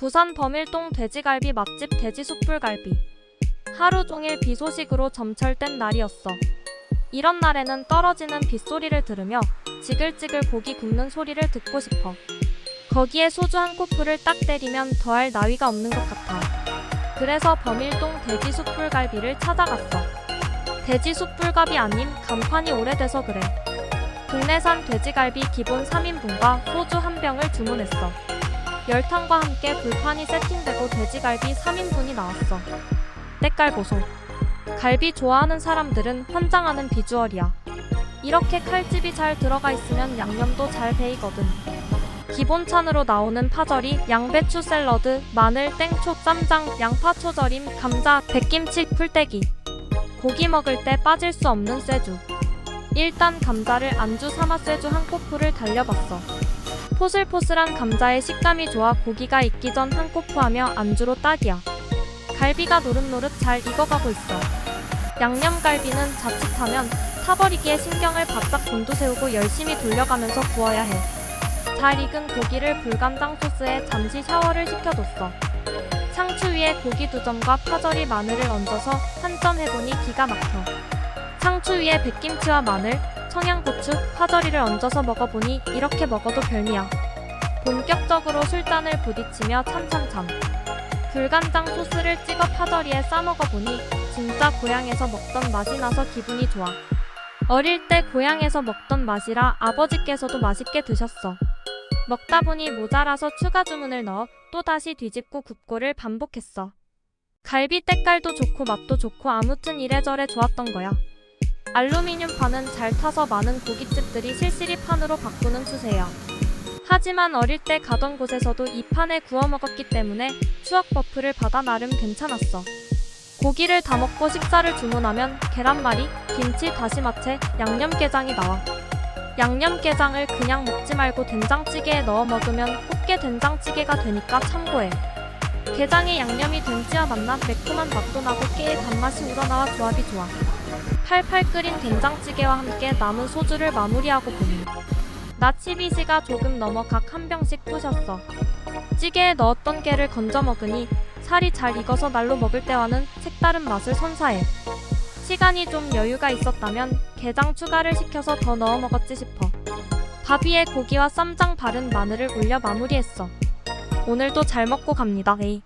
부산 범일동 돼지갈비 맛집 돼지 숯불갈비. 하루 종일 비 소식으로 점철된 날이었어. 이런 날에는 떨어지는 빗소리를 들으며 지글지글 고기 굽는 소리를 듣고 싶어. 거기에 소주 한 코프를 딱 때리면 더할 나위가 없는 것 같아. 그래서 범일동 돼지 숯불갈비를 찾아갔어. 돼지 숯불갈비 아닌 간판이 오래돼서 그래. 국내산 돼지갈비 기본 3인분과 소주 한 병을 주문했어. 열탕과 함께 불판이 세팅되고 돼지갈비 3인분이 나왔어. 때깔 보소. 갈비 좋아하는 사람들은 환장하는 비주얼이야. 이렇게 칼집이 잘 들어가 있으면 양념도 잘 배이거든. 기본 찬으로 나오는 파절이 양배추 샐러드, 마늘, 땡초, 쌈장, 양파 초절임, 감자, 백김치, 풀떼기. 고기 먹을 때 빠질 수 없는 쇠주. 일단 감자를 안주 삼아 쇠주 한 코프를 달려봤어. 포슬포슬한 감자의 식감이 좋아 고기가 익기 전 한 코프하며 안주로 딱이야. 갈비가 노릇노릇 잘 익어가고 있어. 양념갈비는 자칫하면 타버리기에 신경을 바짝 곤두세우고 열심히 돌려가면서 구워야 해. 잘 익은 고기를 불간장 소스에 잠시 샤워를 시켜뒀어. 상추 위에 고기 두 점과 파절이 마늘을 얹어서 한 점 해보니 기가 막혀. 상추 위에 백김치와 마늘, 청양고추, 파절이를 얹어서 먹어보니 이렇게 먹어도 별미야. 본격적으로 술잔을 부딪히며 참참참. 불간장 소스를 찍어 파절이에 싸먹어 보니 진짜 고향에서 먹던 맛이 나서 기분이 좋아. 어릴 때 고향에서 먹던 맛이라 아버지께서도 맛있게 드셨어. 먹다 보니 모자라서 추가 주문을 넣어 또다시 뒤집고 굽고를 반복했어. 갈비 때깔도 좋고 맛도 좋고 아무튼 이래저래 좋았던 거야. 알루미늄 판은 잘 타서 많은 고깃집들이 실시리 판으로 바꾸는 추세야. 하지만 어릴 때 가던 곳에서도 이 판에 구워 먹었기 때문에 추억 버프를 받아 나름 괜찮았어. 고기를 다 먹고 식사를 주문하면 계란말이, 김치, 다시마채, 양념게장이 나와. 양념게장을 그냥 먹지 말고 된장찌개에 넣어 먹으면 꽃게 된장찌개가 되니까 참고해. 게장에 양념이 된지와 만나 매콤한 맛도 나고 깨의 단맛이 우러나와 조합이 좋아. 팔팔 끓인 된장찌개와 함께 남은 소주를 마무리하고 보니 나 치비시가 조금 넘어 각 한 병씩 부셨어. 찌개에 넣었던 깨를 건져 먹으니 살이 잘 익어서 날로 먹을 때와는 색다른 맛을 선사해. 시간이 좀 여유가 있었다면 게장 추가를 시켜서 더 넣어 먹었지 싶어. 밥 위에 고기와 쌈장 바른 마늘을 올려 마무리했어. 오늘도 잘 먹고 갑니다. 에이.